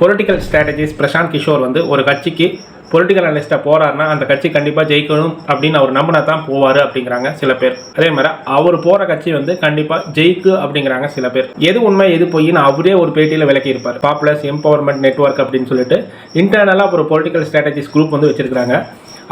Political strategies Prashanth Kishore வந்து ஒரு கட்சிக்கு பொலிட்டிக்கல் அனலிஸ்ட்டாக போகிறாருன்னா அந்த கட்சி கண்டிப்பாக ஜெயிக்கணும் அப்படின்னு அவர் நம்பினா தான் போவார் அப்படிங்கிறாங்க சில பேர். அதே மாதிரி அவர் போகிற கட்சி வந்து கண்டிப்பாக ஜெயிக்கு அப்படிங்கிறாங்க சில பேர். எது உண்மை எது பொய்ன்னு அவரே ஒரு பேட்டியில் விளக்கி இருப்பார். பாப்புலர்ஸ் எம்பவர்மெண்ட் நெட்வொர்க் அப்படின்னு சொல்லிட்டு இன்டர்னலாக ஒரு பொலிட்டிக்கல் ஸ்ட்ராட்டஜிஸ் குரூப் வந்து வச்சுருக்காங்க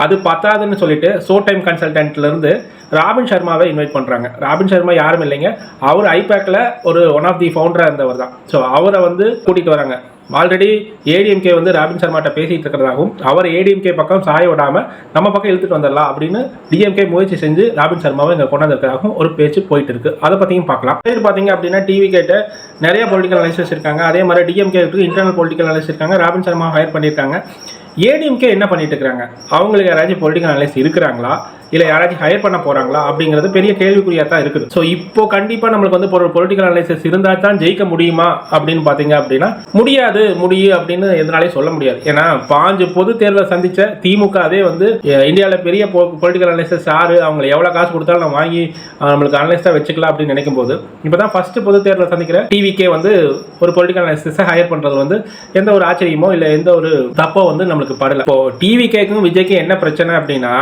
அது பத்தாதுன்னு சொல்லிட்டு ஷோ டைம் கன்சல்டன்ட்லேருந்து ராபின் சர்மாவை இன்வைட் பண்ணுறாங்க ராபின் சர்மா யாரும் இல்லைங்க. அவர் ஐபேக்கில் ஒரு ஒன் ஆஃப் தி ஃபவுண்டராக இருந்தவர் தான். ஸோ அவரை வந்து கூட்டிகிட்டு வராங்க. ஆல்ரெடி ஏடிஎம்கே வந்து ராபின் சர்மாட்ட பேசிகிட்டு இருக்கிறதாகவும் அவர் ஏடிஎம்கே பக்கம் சாய விடாமல் நம்ம பக்கம் இழுத்துட்டு வந்துடலாம் அப்படின்னு டிஎம்கே முயற்சி செஞ்சு ராபின் சர்மாவை இங்கே கொண்டாந்துருக்கிறதாகவும் ஒரு பேச்சு போயிட்டு இருக்கு அதை பற்றியும் பார்க்கலாம். பேர் பார்த்தீங்க அப்படின்னா டிவி கேட்ட நிறைய பொலிட்டிக்கல் அனலிஸ்டர்ஸ் இருக்காங்க. அதே மாதிரி டிஎம்கே இன்டர்னல் பொலிட்டிக்கல் அனலிஸ்ட் இருக்காங்க. ராபின் சர்மா ஹையர் பண்ணியிருக்காங்க. ஏடிஎம்கே என்ன பண்ணிட்டு இருக்காங்க அவங்களுக்கு யாராச்சும் பொலிட்டிக்கல் அனலிஸ்ட் இருக்கிறாங்களா? இல்லை யாராச்சும் ஹையர் பண்ண போறாங்களா அப்படிங்கிறது பெரிய கேள்விக்குறியாக தான் இருக்குது. ஸோ இப்போ கண்டிப்பாக நம்மளுக்கு வந்து ஒரு பொலிட்டிக்கல் அனலிசிஸ் இருந்தால் தான் ஜெயிக்க முடியுமா அப்படின்னு பார்த்தீங்க அப்படின்னா முடியாது முடியும் அப்படின்னு எதனாலே சொல்ல முடியாது. ஏன்னா பாஞ்சு பொது தேர்வை சந்திச்ச திமுக அதே வந்து இந்தியாவில் பெரிய பொலிட்டிக்கல் அனலிசிஸ் யாரு அவங்க எவ்வளோ காசு கொடுத்தாலும் நம்ம வாங்கி நம்மளுக்கு அனலிஸ்டாக வச்சுக்கலாம் அப்படின்னு நினைக்கும் போது இப்போ தான் ஃபஸ்ட்டு பொது தேர்வில் சந்திக்கிற டிவிக்கே வந்து ஒரு பொலிட்டிக்கல் அனலிசிஸை ஹையர் பண்ணுறது வந்து எந்த ஒரு ஆச்சரியமோ இல்லை எந்த ஒரு தப்போ வந்து நம்மளுக்கு படல. இப்போ டிவி கேக்கும் விஜய்க்கும் என்ன பிரச்சனை அப்படின்னா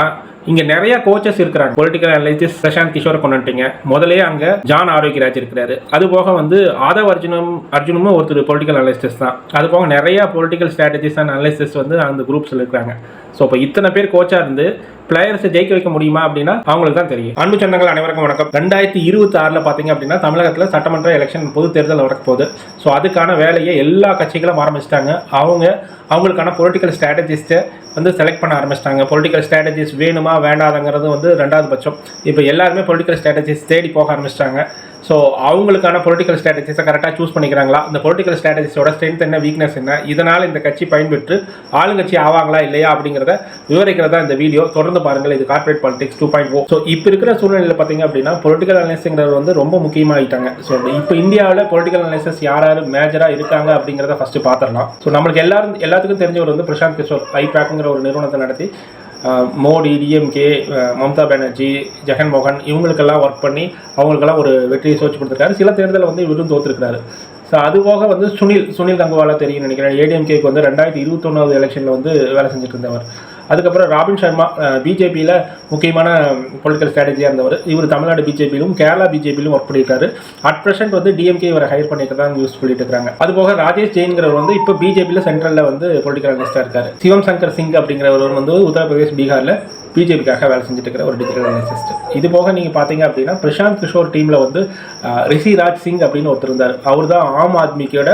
இங்க நிறைய கோச்சஸ் இருக்கிறாங்க. பொலிட்டிக்கல் அனலிஸ்ட் பிரசாந்த் கிஷோர் கொண்டுட்டீங்க முதலே அங்க ஜான் ஆரோக்கியராஜ் இருக்கிறாரு. அது போக வந்து ஆதவ் அர்ஜுனும் அர்ஜுனும் ஒருத்தர் பொலிட்டிக்கல் அனலிஸ்டஸ் தான். அது போக நிறைய பொலிட்டிக்கல் ஸ்ட்ராட்டஜிஸ் அண்ட் அனலிஸ்டஸ் வந்து அந்த குரூப்ஸ்ல இருக்கிறாங்க. ஸோ இப்போ இத்தனை பேர் கோச்சா இருந்து பிளேயர்ஸை ஜெயிக்க வைக்க முடியுமா அப்படின்னா அவங்களுக்கு தான் தெரியும். அன்பு சொந்தங்கள் அனைவருக்கும் வணக்கம். ரெண்டாயிரத்தி இருபத்தி ஆறில் பார்த்தீங்க அப்படின்னா தமிழகத்தில் சட்டமன்ற எலெக்ஷன் பொது தேர்தல் வரக்க போகுது. ஸோ அதுக்கான வேலையை எல்லா கட்சிகளும் ஆரம்பிச்சிட்டாங்க. அவங்க அவங்களுக்கான பொலிட்டிக்கல் ஸ்ட்ராட்டஜிஸ்ட்டை வந்து செலக்ட் பண்ண ஆரம்பிச்சிட்டாங்க. பொலிட்டிக்கல் ஸ்ட்ராட்டஜிஸ் வேணுமா வேண்டாதங்கிறது வந்து ரெண்டாவது பட்சம். இப்போ எல்லாருமே பொலிட்டிக்கல் ஸ்ட்ராட்டஜிஸ் தேடி போக ஆரம்பிச்சிட்டாங்க. ஸோ அவங்களுக்கான பொலிட்டிக்கல் ஸ்ட்ராட்டஜிஸை கரெக்டாக சூஸ் பண்ணிக்கிறாங்களா? இந்த பொலிட்டிக்கல் ஸ்ட்ராட்டஜிஸோட ஸ்ட்ரென்த் என்ன வீக்னஸ் என்ன? இதனால் இந்த கட்சி பயன்பெற்று ஆளுங்கட்சி ஆவாங்களா இல்லையா அப்படிங்கிறத விவரிக்கிறதா இந்த வீடியோ தொடர்ந்து பாருங்கள் இது corporate politics to point O so இப்போ இருக்கிற சூழ்நிலையில் பார்த்தீங்க அப்படின்னா பொலிட்டிக்கல் அனலிஸ்ங்கிறது வந்து ரொம்ப முக்கியமாகிட்டாங்க ஸோ இப்போ இந்தியாவில் பொலிட்டிக்கல் அனலிசஸ் யார் யார் மேஜராக இருக்காங்க அப்படிங்கிறத ஃபஸ்ட்டு பார்த்துடலாம். ஸோ நம்மளுக்கு எல்லாரும் எல்லாத்துக்கும் தெரிஞ்சவர் வந்து பிரசாந்த் கிஷோர் ஐபேக்குங்கிற ஒரு நிறுவனத்தை நடத்தி மோடி டிஎம்கே மம்தா பானர்ஜி ஜெகன்மோகன் இவங்களுக்கெல்லாம் ஒர்க் பண்ணி அவங்களுக்கெல்லாம் ஒரு வெற்றியை சோச்சு கொடுத்துருக்காரு. சில தேர்தலில் வந்து இவரும் தோற்றுருக்காரு ஸோ அது போக வந்து சுனில் சுனில் கங்குவாலா தெரியும் நினைக்கிறேன். ஏடிஎம்கேக்கு வந்து ரெண்டாயிரத்தி இருபத்தொன்னாவது எலெக்ஷனில் வந்து வேலை செஞ்சுட்டு இருந்தவர். அதுக்கப்புறம் ராபின் சர்மா பிஜேபியில் முக்கியமான பொலிட்டிக்கல் ஸ்ட்ராட்டஜியாக இருந்தவர். இவர் தமிழ்நாடு பிஜேபியிலும் கேரளா பிஜேபியிலும் ஒர்க் பண்ணியிருக்காரு. அட் ப்ரெசென்ட் வந்து டிஎம்கே இவரை ஹையர் பண்ணியிருக்கிறதா நியூஸ் சொல்லிட்டு இருக்காங்க. அது போக ராஜேஷ் ஜெயின்கிறவர் வந்து இப்போ பிஜேபியில் சென்ட்ரலில் வந்து பொலிட்டிக்கல் அனலிஸ்டாக இருக்காரு. சிவம் சங்கர் சிங் அப்படிங்கிறவர் வந்து உத்தரப்பிரதேஷ் பீகாரில் பிஜேபிக்காக வேலை செஞ்சுட்டு இருக்கிற ஒரு டிஜிட்டல் அனலிஸ்ட் இது போக நீங்கள் பார்த்தீங்க அப்படின்னா பிரசாந்த் கிஷோர் டீமில் வந்து ரிஷி ராஜ் சிங் அப்படின்னு ஒருத்தர் இருந்தார். அவர் தான் ஆம் ஆத்மிக்கோட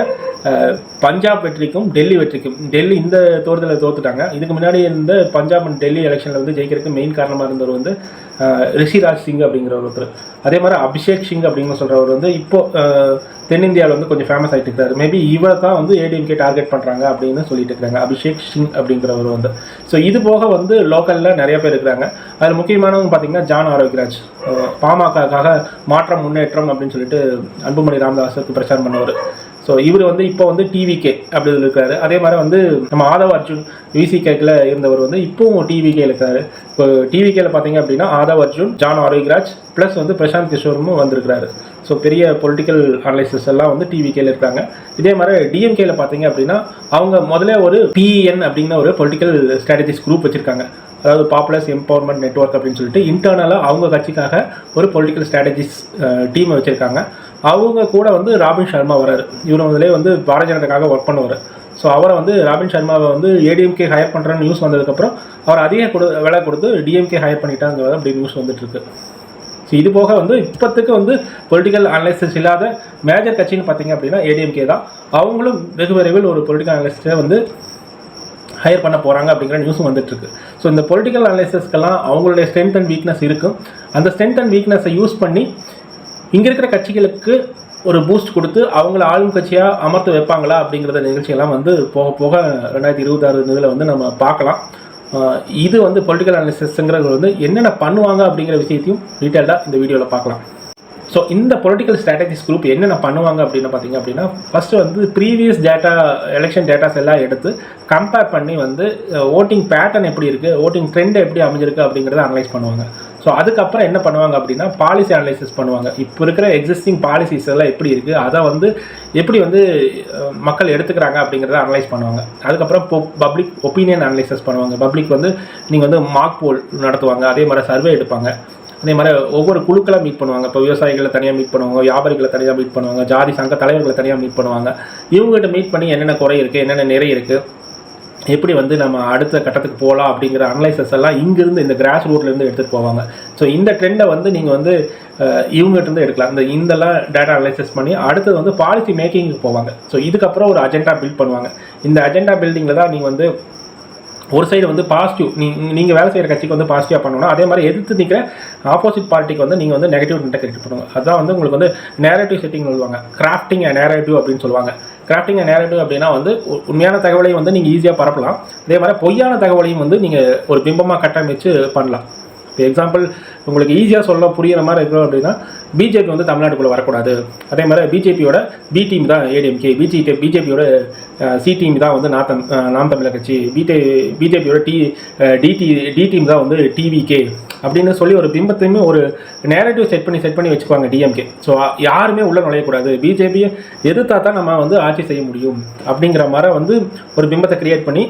பஞ்சாப் வெற்றிக்கும் டெல்லி வெற்றிக்கும். டெல்லி இந்த தேர்தலில் தோத்துட்டாங்க. இதுக்கு முன்னாடி இருந்த பஞ்சாப் அண்ட் டெல்லி எலெக்ஷனில் வந்து ஜெயிக்கிறதுக்கு மெயின் காரணமாக இருந்தவர் வந்து ரிஷிராஜ் சிங் அப்படிங்கிற ஒருத்தர். அதே மாதிரி அபிஷேக் சிங் அப்படின்னு சொல்கிறவர் வந்து இப்போ தென்னிந்தியாவில் வந்து கொஞ்சம் ஃபேமஸ் ஆகிட்டு இருக்காரு மேபி இவரை தான் வந்து ஏடிஎம்கே டார்கெட் பண்ணுறாங்க அப்படின்னு சொல்லிட்டு இருக்காங்க அபிஷேக் சிங் அப்படிங்கிறவர் வந்து. ஸோ இது போக வந்து லோக்கலில் நிறைய பேர் இருக்கிறாங்க. அதில் முக்கியமானவங்க பார்த்தீங்கன்னா ஜான் ஆரோக்கியராஜ். பாமகக்காக மாற்றம் முன்னேற்றம் அப்படின்னு சொல்லிட்டு அன்புமணி ராமதாஸுக்கு பிரச்சாரம் பண்ணவர். ஸோ இவர் வந்து இப்போ வந்து டிவிகே அப்படி இருக்காரு அதே மாதிரி வந்து நம்ம ஆதவ அர்ஜுன் விசிகேக்கில் இருந்தவர் வந்து இப்போவும் டிவிகே இருக்காரு இப்போ டிவிகேல பார்த்தீங்க அப்படின்னா ஆதவ் அர்ஜுன் ஜான் ஆரோக்கியராஜ் ப்ளஸ் வந்து பிரசாந்த் கிஷோரும் வந்திருக்கிறாரு. ஸோ பெரிய பொலிட்டிக்கல் அனலைசிஸ் எல்லாம் வந்து டிவிகேல இருக்காங்க இதே மாதிரி டிஎம்கேல பார்த்தீங்க அப்படின்னா அவங்க முதல்ல ஒரு பிஎன் அப்படிங்கிற ஒரு பொலிட்டிக்கல் ஸ்ட்ராட்டஜிஸ் குரூப் வச்சிருக்காங்க. அதாவது பாப்புலர்ஸ் எம்பவர்மெண்ட் நெட்வொர்க் அப்படின்னு சொல்லிட்டு இன்டர்னலாக அவங்க கட்சிக்காக ஒரு பொலிட்டிக்கல் ஸ்ட்ராட்டஜிஸ் டீமை வச்சுருக்காங்க. அவங்க கூட வந்து ராபின் சர்மா வராரு. இவர் முதலே வந்து பாரதிய ஜனதாக்காக ஒர்க் பண்ணுவார். ஸோ அவரை வந்து ராபின் சர்மாவை வந்து ஏடிஎம்கே ஹையர் பண்ணுறேன்னு நியூஸ் வந்ததுக்கப்புறம் அவர் அதிக கொடு விலை கொடுத்து டிஎம்கே ஹையர் பண்ணிட்டாங்க அப்படி நியூஸ் வந்துட்டுருக்கு. ஸோ இது போக வந்து இப்போத்துக்கு வந்து பொலிட்டிக்கல் அனலிசிஸ் இல்லாத மேஜர் கட்சின்னு பார்த்தீங்க அப்படின்னா ஏடிஎம்கே தான். அவங்களும் வெகு விரைவில் ஒரு பொலிட்டிக்கல் அனலிஸ்ட்டை வந்து ஹையர் பண்ண போகிறாங்க அப்படிங்கிற நியூஸும் வந்துட்டுருக்கு. ஸோ இந்த பொலிட்டிக்கல் அனலிசிஸ்க்கெல்லாம் அவங்களுடைய ஸ்ட்ரென்த் அண்ட் வீக்னஸ் இருக்கும். அந்த ஸ்ட்ரென்த் அண்ட் வீக்னஸை யூஸ் பண்ணி இங்கே இருக்கிற கட்சிகளுக்கு ஒரு பூஸ்ட் கொடுத்து அவங்கள ஆளும் கட்சியாக அமர்த்த வைப்பாங்களா அப்படிங்கிறத நிகழ்ச்சியெல்லாம் வந்து போக போக ரெண்டாயிரத்தி இருபத்தாறு இதில் வந்து நம்ம பார்க்கலாம். இது வந்து பொலிட்டிக்கல் அனாலிசிஸ்ங்கிறது வந்து என்னென்ன பண்ணுவாங்க அப்படிங்கிற விஷயத்தையும் டீட்டெயில்டாக இந்த வீடியோவில் பார்க்கலாம். ஸோ இந்த பொலிட்டிக்கல் ஸ்ட்ராட்டஜிஸ் குரூப் என்னென்ன பண்ணுவாங்க அப்படின்னு பார்த்தீங்க அப்படின்னா ஃபஸ்ட்டு வந்து ப்ரீவியஸ் டேட்டா எலெக்ஷன் டேட்டாஸ் எல்லாம் எடுத்து கம்பேர் பண்ணி வந்து ஓட்டிங் பேட்டர்ன் எப்படி இருக்குது ஓட்டிங் ட்ரெண்ட் எப்படி அமைஞ்சிருக்கு அப்படிங்கிறத அனலைஸ் பண்ணுவாங்க. ஸோ அதுக்கப்புறம் என்ன பண்ணுவாங்க அப்படின்னா பாலிசி அனலைசிஸ் பண்ணுவாங்க. இப்போ இருக்கிற எக்ஸிஸ்டிங் பாலிசிஸ் எல்லாம் எப்படி இருக்குது அதை வந்து எப்படி வந்து மக்கள் எடுத்துக்கிறாங்க அப்படிங்கிறத அனலைஸ் பண்ணுவாங்க. அதுக்கப்புறம் பப்ளிக் ஒப்பீனியன் அனலைசிஸ் பண்ணுவாங்க. பப்ளிக் வந்து நீங்கள் வந்து மார்க் போல் நடத்துவாங்க. அதே மாதிரி சர்வே எடுப்பாங்க. அதே மாதிரி ஒவ்வொரு குழுக்களாக மீட் பண்ணுவாங்க. இப்போ விவசாயிகளை தனியாக மீட் பண்ணுவாங்க. வியாபாரிகளை தனியாக மீட் பண்ணுவாங்க. ஜாதி சங்க தலைவர்களை தனியாக மீட் பண்ணுவாங்க. இவங்ககிட்ட மீட் பண்ணி என்னென்ன குறை இருக்குது என்னென்ன நிறை இருக்குது எப்படி வந்து நம்ம அடுத்த கட்டத்துக்கு போகலாம் அப்படிங்கிற அனலைசஸ் எல்லாம் இங்கிருந்து இந்த கிராஸ் ரூட்லேருந்து எடுத்துகிட்டு போவாங்க. ஸோ இந்த ட்ரெண்டை வந்து நீங்கள் வந்து அஹ், இவங்ககிட்ட இருந்து எடுக்கலாம். இந்த இந்தெல்லாம் டேட்டா அனலைசஸ் பண்ணி அடுத்தது வந்து பாலிசி மேக்கிங்க்கு போவாங்க. ஸோ இதுக்கப்புறம் ஒரு அஜெண்டா பில்ட் பண்ணுவாங்க. இந்த அஜெண்டா பில்டிங்கில் தான் நீங்கள் வந்து ஒரு சைடு வந்து பாசிட்டிவ் நீ நீங்கள் வேலை செய்கிற கட்சிக்கு வந்து பாசிட்டிவாக பண்ணணும் அதே மாதிரி எதிர்த்து நிற்கிற ஆப்போசிட் பார்ட்டிக்கு வந்து நீங்கள் வந்து நெகட்டிவ் இன்டெகிரேட் பண்ணுவோம் அதான் வந்து உங்களுக்கு வந்து நேரேட்டிவ் செட்டிங் சொல்லுவாங்க. கிராஃப்டிங் நேரேட்டிவ் அப்படின்னு சொல்லுவாங்க. கிராஃப்டிங் நேரேட்டிவ் அப்படின்னா வந்து உண்மையான தகவலையும் வந்து நீங்கள் ஈஸியாக பரப்பலாம். அதே மாதிரி பொய்யான தகவலையும் வந்து நீங்கள் ஒரு பிம்பமாக கட்டமைச்சு பண்ணலாம். இப்போ எக்ஸாம்பிள் உங்களுக்கு ஈஸியாக சொல்ல புரியிற மாதிரி இருக்கணும் அப்படின்னா பிஜேபி வந்து தமிழ்நாட்டுக்குள்ளே வரக்கூடாது. அதே மாதிரி பிஜேபியோட பி டீம் தான் ஏடிஎம்கே பிஜே பிஜேபியோட சி டீம் தான் வந்து நாத்தம் நாம் தமிழர் கட்சி. பிஜே பிஜேபியோட டி டிடி டி டீம் தான் வந்து டிவிகே அப்படின்னு சொல்லி ஒரு பிம்பத்தையுமே ஒரு நேரட்டிவ் செட் பண்ணி செட் பண்ணி வச்சுக்குவாங்க டிஎம்கே ஸோ யாருமே உள்ளே நுழையக்கூடாது. பிஜேபியை எதிர்த்தா தான் நம்ம வந்து ஆட்சி செய்ய முடியும். அப்படிங்கிற மாதிரி வந்து ஒரு பிம்பத்தை கிரியேட் பண்ணி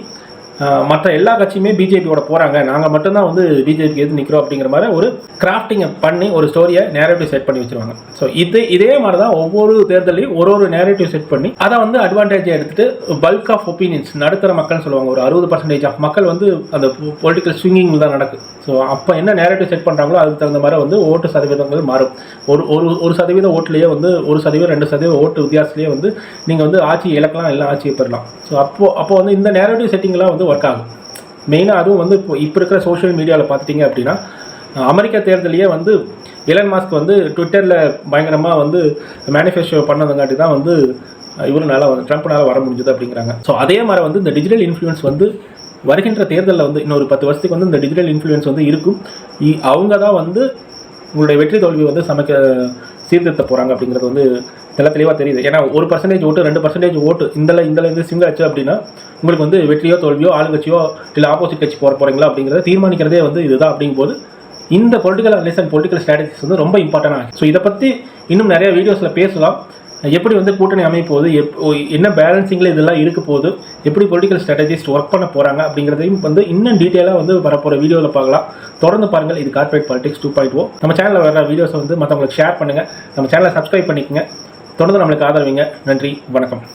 மற்ற எல்லா கட்சியுமே பிஜேபியோட போகிறாங்க நாங்கள் மட்டும்தான் வந்து பிஜேபிக்கு எது நிற்கிறோம் அப்படிங்கிற மாதிரி ஒரு கிராஃப்டிங்கை பண்ணி ஒரு ஸ்டோரியை நேரேட்டிவ் செட் பண்ணி வச்சுருவாங்க. ஸோ இது இதே மாதிரி தான் ஒவ்வொரு தேர்தலையும் ஒரு ஒரு நேரேட்டிவ் செட் பண்ணி அதை வந்து அட்வான்டேஜை எடுத்துகிட்டு பல்க் ஆஃப் ஒப்பீனியன்ஸ் நடுத்தர மக்கள்னு சொல்லுவாங்க. ஒரு அறுபது பர்சன்டேஜ் ஆஃப் மக்கள் வந்து அந்த பொலிட்டிக்கல் ஸ்விங்கிங் தான் நடக்குது ஸோ அப்போ என்ன நேரேட்டிவ் செட் பண்ணுறாங்களோ அதுக்கு தகுந்த மாதிரி வந்து ஓட்டு சதவீதங்கள் மாறும். ஒரு ஒரு ஒரு சதவீத ஓட்டுலேயே வந்து ஒரு சதவீதம் ரெண்டு சதவீதம் ஓட்டு வித்தியாசத்துலேயே வந்து நீங்கள் வந்து ஆட்சி இழக்கலாம் இல்லை ஆட்சியை பெறலாம். ஸோ அப்போது அப்போ வந்து இந்த நேரேட்டிவ் செட்டிங்லாம் வந்து ஒர்க் ஆகும். மெயினாக அதுவும் வந்து இப்போ இப்போ இருக்கிற சோஷியல் மீடியாவில் பார்த்துட்டிங்க அப்படின்னா அமெரிக்க தேர்தலையே வந்து எலன் மாஸ்க் வந்து ட்விட்டரில் பயங்கரமாக வந்து மேனிஃபெஸ்டோ பண்ணதுங்காட்டி தான் வந்து இவருனால வந்து ட்ரம்ப்னால வர முடிஞ்சது அப்படிங்கிறாங்க. ஸோ அதே மாதிரி வந்து இந்த டிஜிட்டல் இன்ஃப்ளூயன்ஸ் வந்து வருகின்ற தேர்தலில் வந்து இன்னொரு பத்து வருஷத்துக்கு வந்து இந்த டிஜிட்டல் இன்ஃப்ளூயன்ஸ் வந்து இருக்கும். அவங்க தான் வந்து உங்களுடைய வெற்றி தோல்வி வந்து சமைக்க சீர்திருத்த போகிறாங்க அப்படிங்கிறது வந்து தெள்ள தெளிவாக தெரியுது. ஏன்னா ஒரு பர்சன்டேஜ் ஓட்டு ரெண்டு பர்சன்டேஜ் ஓட்டு இந்த இந்த இருந்து ஆச்சு அப்படின்னா உங்களுக்கு வந்து வெற்றியோ தோல்வியோ ஆளுங்கட்சியோ இல்லை ஆப்போசிட் கட்சி போகிற போகிறீங்களா அப்படிங்கிறத தீர்மானிக்கிறதே வந்து இதுதான் அப்படிங்கும்போது இந்த political analysts and political strategies வந்து ரொம்ப இம்பார்ட்டன்ட் ஸோ இதை பற்றி இன்னும் நிறைய வீடியோஸில் பேசலாம். எப்படி வந்து கூட்டணி அமைய போகுது எப் என்ன பேலன்சிங்கில் இதெல்லாம் இருக்க போகுது எப்படி பொலிட்டிக்கல் ஸ்ட்ராட்டஜிஸ்ட் ஒர்க் பண்ண போகிறாங்க அப்படிங்கிறதையும் வந்து இன்னும் டீட்டெயிலாக வந்து வரப்போகிற வீடியோவில் பார்க்கலாம். தொடர்ந்து பாருங்கள் இது corporate politics to point O நம்ம சேனலில் வர வீடியோஸை வந்து மற்றவங்களுக்கு ஷேர் பண்ணுங்கள் நம்ம சேனலை சப்ஸ்கிரைப் பண்ணிக்கங்க. தொடர்ந்து நம்மளுக்கு ஆதரவிங்க நன்றி வணக்கம்.